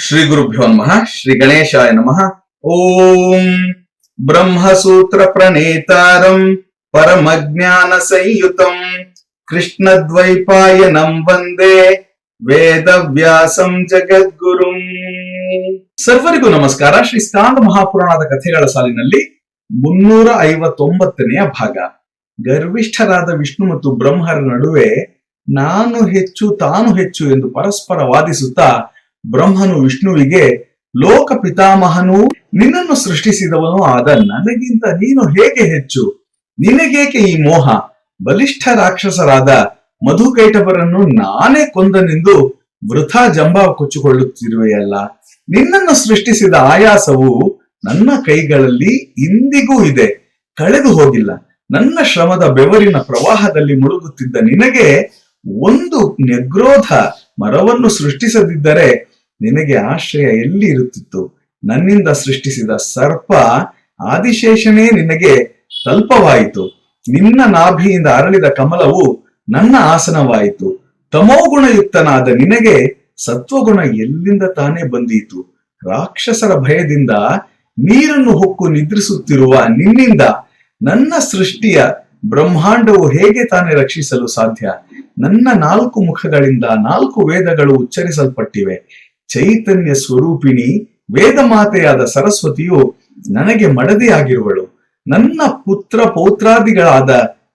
ಶ್ರೀ ಗುರುಭ್ಯೋ ನಮಃ, ಶ್ರೀ ಗಣೇಶಾಯ ನಮಃ. ಓಂ ಬ್ರಹ್ಮಸೂತ್ರ ಪ್ರಣೇತಾರಂ ಪರಮಜ್ಞಾನ ಸಂಯುತಂ ಕೃಷ್ಣದ್ವೈಪಾಯನಂ ವಂದೇ ವೇದವ್ಯಾಸಂ ಜಗದ್ಗುರುಂ. ಸರ್ವರಿಗೂ ನಮಸ್ಕಾರ. ಶ್ರೀ ಸ್ಕಾಂದ ಮಹಾಪುರಾಣದ ಕಥೆಗಳ ಸಾಲಿನಲ್ಲಿ ಮುನ್ನೂರ ಐವತ್ತೊಂಬತ್ತನೆಯ ಭಾಗ. ಗರ್ವಿಷ್ಠರಾದ ವಿಷ್ಣು ಮತ್ತು ಬ್ರಹ್ಮರ ನಡುವೆ ನಾನು ಹೆಚ್ಚು ತಾನು ಹೆಚ್ಚು ಎಂದು ಪರಸ್ಪರ ವಾದಿಸುತ್ತಾ ಬ್ರಹ್ಮನು ವಿಷ್ಣುವಿಗೆ, ಲೋಕ ಪಿತಾಮಹನು ನಿನ್ನನ್ನು ಸೃಷ್ಟಿಸಿದವನು ಆದ ನನಗಿಂತ ನೀನು ಹೇಗೆ ಹೆಚ್ಚು? ನಿನಗೇಕೆ ಈ ಮೋಹ? ಬಲಿಷ್ಠ ರಾಕ್ಷಸರಾದ ಮಧುಕೈಟವರನ್ನು ನಾನೇ ಕೊಂದನೆಂದು ವೃಥಾ ಜಂಬ ಕೊಚ್ಚಿಕೊಳ್ಳುತ್ತಿರುವೆಯಲ್ಲ. ನಿನ್ನನ್ನು ಸೃಷ್ಟಿಸಿದ ಆಯಾಸವು ನನ್ನ ಕೈಗಳಲ್ಲಿ ಇಂದಿಗೂ ಇದೆ. ಕಳೆದು ಹೋಗಿಲ್ಲ. ನನ್ನ ಶ್ರಮದ ಬೆವರಿನ ಪ್ರವಾಹದಲ್ಲಿ ಮುಳುಗುತ್ತಿದ್ದ ನಿನಗೆ ಒಂದು ನೆಗ್ರೋಧ ಮರವನ್ನು ಸೃಷ್ಟಿಸದಿದ್ದರೆ ನಿನಗೆ ಆಶ್ರಯ ಎಲ್ಲಿ ಇರುತ್ತಿತ್ತು? ನನ್ನಿಂದ ಸೃಷ್ಟಿಸಿದ ಸರ್ಪ ಆದಿಶೇಷನೇ ನಿನಗೆ ತಲ್ಪವಾಯಿತು. ನಿನ್ನ ನಾಭಿಯಿಂದ ಅರಳಿದ ಕಮಲವು ನನ್ನ ಆಸನವಾಯಿತು. ತಮೋಗುಣಯುಕ್ತನಾದ ನಿನಗೆ ಸತ್ವಗುಣ ಎಲ್ಲಿಂದ ತಾನೇ ಬಂದೀತು? ರಾಕ್ಷಸರ ಭಯದಿಂದ ನೀರನ್ನು ಹೊಕ್ಕು ನಿದ್ರಿಸುತ್ತಿರುವ ನಿನ್ನಿಂದ ನನ್ನ ಸೃಷ್ಟಿಯ ಬ್ರಹ್ಮಾಂಡವು ಹೇಗೆ ತಾನೇ ರಕ್ಷಿಸಲು ಸಾಧ್ಯ? ನನ್ನ ನಾಲ್ಕು ಮುಖಗಳಿಂದ ನಾಲ್ಕು ವೇದಗಳು ಉಚ್ಚರಿಸಲ್ಪಟ್ಟಿವೆ. ಚೈತನ್ಯ ಸ್ವರೂಪಿಣಿ, ವೇದ ಮಾತೆಯಾದ ಸರಸ್ವತಿಯು ನನಗೆ ಮಡದಿಯಾಗಿರುವಳು. ನನ್ನ ಪುತ್ರ ಪೌತ್ರಾದಿಗಳಾದ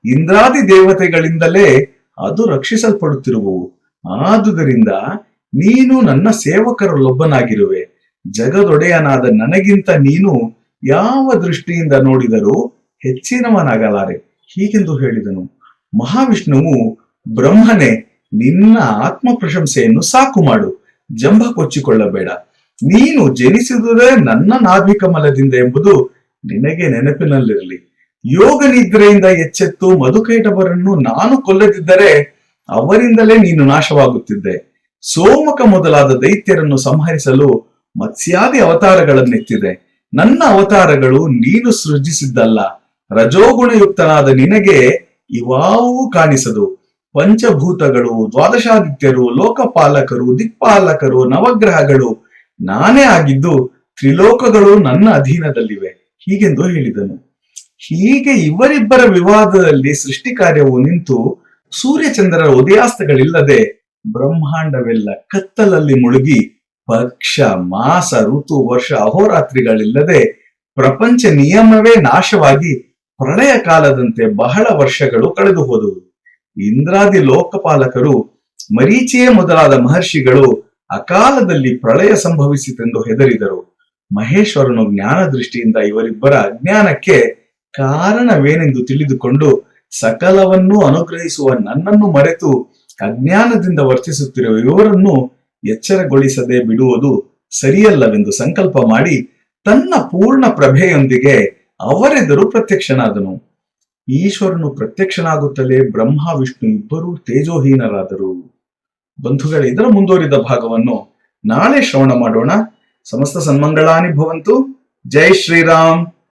ಇಂದ್ರಾದಿ ದೇವತೆಗಳಿಂದಲೇ ಅದು ರಕ್ಷಿಸಲ್ಪಡುತ್ತಿರುವವು ಆದುದರಿಂದ ನೀನು ನನ್ನ ಸೇವಕರಲ್ಲೊಬ್ಬನಾಗಿರುವೆ. ಜಗದೊಡೆಯನಾದ ನನಗಿಂತ ನೀನು ಯಾವ ದೃಷ್ಟಿಯಿಂದ ನೋಡಿದರೂ ಹೆಚ್ಚಿನವನಾಗಲಾರೆ. ಹೀಗೆಂದು ಹೇಳಿದನು. ಮಹಾವಿಷ್ಣುವು ಬ್ರಹ್ಮನೇ, ನಿನ್ನ ಆತ್ಮ ಪ್ರಶಂಸೆಯನ್ನು ಸಾಕು ಮಾಡು. ಜಂಬ ಕೊಚ್ಚಿಕೊಳ್ಳಬೇಡ. ನೀನು ಜನಿಸಿದುದೇ ನನ್ನ ನಾಭಿಕಮಲದಿಂದ ಎಂಬುದು ನಿನಗೆ ನೆನಪಿನಲ್ಲಿರಲಿ. ಯೋಗ ನಿದ್ರೆಯಿಂದ ಎಚ್ಚೆತ್ತು ಮಧುಕೈಟವರನ್ನು ನಾನು ಕೊಲ್ಲದಿದ್ದರೆ ಅವರಿಂದಲೇ ನೀನು ನಾಶವಾಗುತ್ತಿದ್ದೆ. ಸೋಮಕ ಮೊದಲಾದ ದೈತ್ಯರನ್ನು ಸಂಹರಿಸಲು ಮತ್ಸ್ಯಾದಿ ಅವತಾರಗಳನ್ನೆತ್ತಿದೆ. ನನ್ನ ಅವತಾರಗಳು ನೀನು ಸೃಜಿಸಿದ್ದಲ್ಲ. ರಜೋಗುಣಯುಕ್ತನಾದ ನಿನಗೆ ಇವಾವೂ ಕಾಣಿಸದು. ಪಂಚಭೂತಗಳು, ದ್ವಾದಶಾದಿತ್ಯರು, ಲೋಕಪಾಲಕರು, ದಿಕ್ಪಾಲಕರು, ನವಗ್ರಹಗಳು. ನಾನೇ ಆಗಿದ್ದು ತ್ರಿಲೋಕಗಳು ನನ್ನ ಅಧೀನದಲ್ಲಿವೆ. ಹೀಗೆಂದು ಹೇಳಿದನು. ಹೀಗೆ ಇವರಿಬ್ಬರ ವಿವಾದದಲ್ಲಿ ಸೃಷ್ಟಿ ಕಾರ್ಯವು ನಿಂತು ಸೂರ್ಯಚಂದ್ರರ ಉದಯಾಸ್ತಗಳಿಲ್ಲದೆ ಬ್ರಹ್ಮಾಂಡವೆಲ್ಲ ಕತ್ತಲಲ್ಲಿ ಮುಳುಗಿ ಪಕ್ಷ ಮಾಸ, ಋತು, ವರ್ಷ, ಅಹೋರಾತ್ರಿಗಳಿಲ್ಲದೆ ಪ್ರಪಂಚ ನಿಯಮವೇ ನಾಶವಾಗಿ ಪ್ರಳಯ ಕಾಲದಂತೆ ಬಹಳ ವರ್ಷಗಳು ಕಳೆದು ಹೋದವು ಇಂದ್ರಾದಿ ಲೋಕಪಾಲಕರು, ಮರೀಚಿಯೇ ಮೊದಲಾದ ಮಹರ್ಷಿಗಳು ಅಕಾಲದಲ್ಲಿ ಪ್ರಳಯ ಸಂಭವಿಸಿತೆಂದು ಹೆದರಿದರು. ಮಹೇಶ್ವರನು ಜ್ಞಾನ ದೃಷ್ಟಿಯಿಂದ ಇವರಿಬ್ಬರ ಅಜ್ಞಾನಕ್ಕೆ ಕಾರಣವೇನೆಂದು ತಿಳಿದುಕೊಂಡು ಸಕಲವನ್ನೂ ಅನುಗ್ರಹಿಸುವ ನನ್ನನ್ನು ಮರೆತು ಅಜ್ಞಾನದಿಂದ ವರ್ತಿಸುತ್ತಿರುವ ಇವರನ್ನು ಎಚ್ಚರಗೊಳಿಸದೆ ಬಿಡುವುದು ಸರಿಯಲ್ಲವೆಂದು ಸಂಕಲ್ಪ ಮಾಡಿ ತನ್ನ ಪೂರ್ಣ ಪ್ರಭೆಯೊಂದಿಗೆ ಅವರೆದುರು ಪ್ರತ್ಯಕ್ಷನಾದನು. ಈಶ್ವರನು ಪ್ರತ್ಯಕ್ಷನಾಗುತ್ತಲೇ ಬ್ರಹ್ಮ, ವಿಷ್ಣು ಇಬ್ಬರೂ ತೇಜೋಹೀನರಾದರು. ಬಂಧುಗಳ, ಇದರ ಮುಂದುವರಿದ ಭಾಗವನ್ನು ನಾಳೆ ಶ್ರವಣ ಮಾಡೋಣ. ಸಮಸ್ತ ಸನ್ಮಂಗಳಾನಿ ಭವಂತು ಜೈ ಶ್ರೀರಾಮ್.